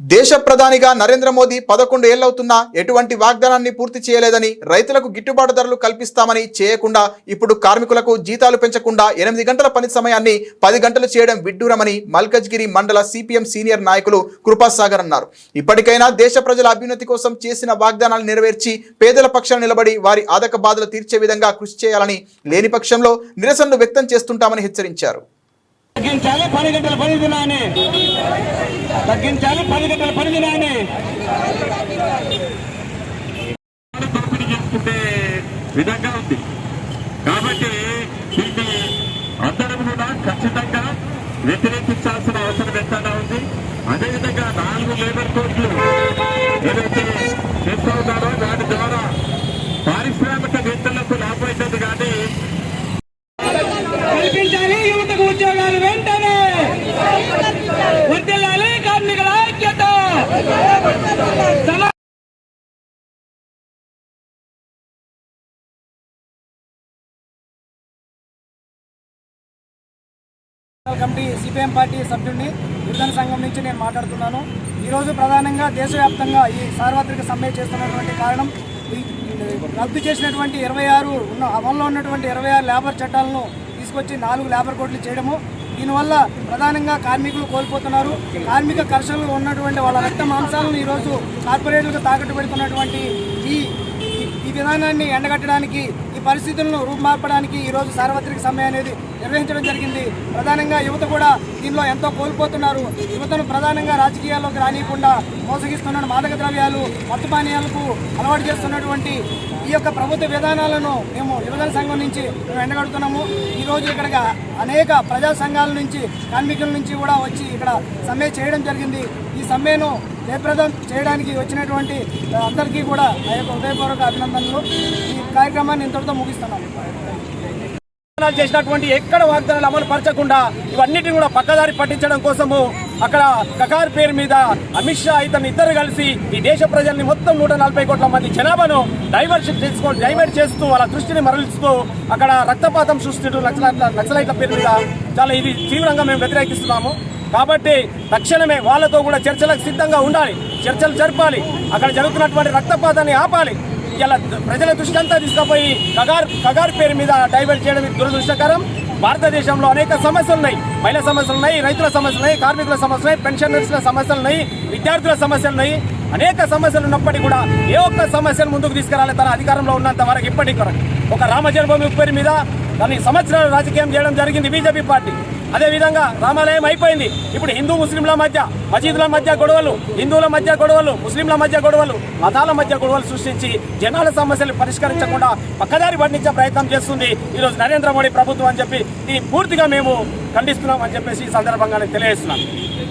దేశ ప్రధానిగా నరేంద్ర మోదీ పదకొండు ఏళ్ళవుతున్నా ఎటువంటి వాగ్దానాన్ని పూర్తి చేయలేదని రైతులకు గిట్టుబాటు ధరలు కల్పిస్తామని చేయకుండా ఇప్పుడు కార్మికులకు జీతాలు పెంచకుండా ఎనిమిది గంటల పని సమయాన్ని పది గంటలు చేయడం విడ్డూరమని మల్కజ్గిరి మండల సిపిఎం సీనియర్ నాయకులు కృపాసాగర్ అన్నారు. ఇప్పటికైనా దేశ ప్రజల అభ్యున్నతి కోసం చేసిన వాగ్దానాలు నెరవేర్చి పేదల పక్షాన నిలబడి వారి ఆదక బాధలు తీర్చే విధంగా కృషి చేయాలని లేని పక్షంలో నిరసనలు వ్యక్తం చేస్తుంటామని హెచ్చరించారు. తగ్గించాలి పది గంటల పని దినాన్ని తగ్గించాలి పది గంటల పని దినాన్ని పంపిణీ చేసుకుంటే విధంగా ఉంది. కాబట్టి దీన్ని అందరం కూడా ఖచ్చితంగా వ్యతిరేకించాల్సిన అవసరం ఎంతగా ఉంది. అదేవిధంగా నాలుగు లేబర్ కోడ్లు ఏదైతే చేస్తూ ఉన్నారో దాని ద్వారా పారిశ్రామికవేత్తలకు లాభం అవుతుంది కానీ కమిటీ సిపిఎం పార్టీ సభ్యుడిని గిరిజన సంఘం నుంచి నేను మాట్లాడుతున్నాను. ఈరోజు ప్రధానంగా దేశవ్యాప్తంగా ఈ సార్వత్రిక సమ్మె చేస్తున్నటువంటి కారణం రద్దు చేసినటువంటి ఇరవై ఆరు ఉన్న అమల్లో ఉన్నటువంటి ఇరవై ఆరు లేబర్ చట్టాలను తీసుకొచ్చి నాలుగు లేబర్ కోడ్లు చేయడము. దీనివల్ల ప్రధానంగా కార్మికులు కోల్పోతున్నారు. కార్మిక కర్షకులు ఉన్నటువంటి వాళ్ళ రక్త మాంసాలను ఈరోజు కార్పొరేట్లకు తాకట్టు పెడుతున్నటువంటి ఈ ఈ- ఈ విధానాన్ని ఎండగట్టడానికి ఈ పరిస్థితులను రూపుమార్పడానికి ఈరోజు సార్వత్రిక సమ్మె అనేది నిర్వహించడం జరిగింది. ప్రధానంగా యువత కూడా దీనిలో ఎంతో కోల్పోతున్నారు. యువతను ప్రధానంగా రాజకీయాల్లోకి రానియకుండా మోసగిస్తున్న మాదక ద్రవ్యాలు మత్తు పానీయాలకు అలవాటు చేస్తున్నటువంటి ఈ యొక్క ప్రభుత్వ విధానాలను మేము యువజన సంఘం నుంచి మేము ఎండగడుతున్నాము ఈరోజు ఇక్కడ అనేక ప్రజా సంఘాల నుంచి కార్మికుల నుంచి కూడా వచ్చి ఇక్కడ సమ్మె చేయడం జరిగింది. ఈ సమ్మెను జయప్రదం చేయడానికి వచ్చినటువంటి అందరికీ కూడా ఆ యొక్క హృదయపూర్వక అభినందనలు. ఈ కార్యక్రమాన్ని ఇంతటితో ముగిస్తున్నాము వాగ్దానాలు చేసినటువంటి ఎక్కడ వాగ్దానాలు అమలు పరచకుండా ఇవన్నిటిని కూడా పక్కదారి పట్టించడం కోసము అక్కడ కకార్ పేరు మీద అమిత్ షా ఇతను ఇద్దరు కలిసి ఈ దేశ ప్రజల్ని మొత్తం నూట నలభై కోట్ల మంది జనాభాను డైవర్షన్ చేసుకో డైవర్ట్ చేస్తూ వాళ్ళ దృష్టిని మరలిస్తూ అక్కడ రక్తపాతం సృష్టిస్తూ నక్సల నక్సలైట్ల పేరు మీద చాలా ఇది తీవ్రంగా మేము వ్యతిరేకిస్తున్నాము. కాబట్టి తక్షణమే వాళ్ళతో కూడా చర్చలకు సిద్ధంగా ఉండాలి. చర్చలు జరపాలి. అక్కడ జరుగుతున్నటువంటి రక్తపాతాన్ని ఆపాలి. ఇలా ప్రజల దృష్టి అంతా తీసుకుపోయి కగార్ కగార్ పేరు మీద డైవర్ట్ చేయడం దురదృష్టకరం. భారతదేశంలో అనేక సమస్యలు ఉన్నాయి మహిళా సమస్యలు ఉన్నాయి రైతుల సమస్యలు ఉన్నాయి కార్మికుల సమస్యలు ఉన్నాయి పెన్షనర్స్ల సమస్యలు ఉన్నాయి విద్యార్థుల సమస్యలు ఉన్నాయి అనేక సమస్యలు ఉన్నప్పటికీ కూడా ఏ ఒక్క సమస్యను ముందుకు తీసుకురాలి తన అధికారంలో ఉన్నంత వరకు ఇప్పటికి వరకు ఒక రామ జన్మభూమి పేరు మీద దాన్ని సంవత్సరాలు రాజకీయం చేయడం జరిగింది బీజేపీ పార్టీ. అదేవిధంగా రామాలయం అయిపోయింది. ఇప్పుడు హిందూ ముస్లింల మధ్య మసీదుల మధ్య గొడవలు హిందువుల మధ్య గొడవలు ముస్లింల మధ్య గొడవలు మతాల మధ్య గొడవలు సృష్టించి జనాల సమస్యలు పరిష్కరించకుండా పక్కదారి పట్టించే ప్రయత్నం చేస్తుంది ఈరోజు నరేంద్ర మోడీ ప్రభుత్వం అని చెప్పి దీన్ని పూర్తిగా మేము ఖండిస్తున్నాం అని చెప్పేసి ఈ సందర్భంగా తెలియజేస్తున్నాను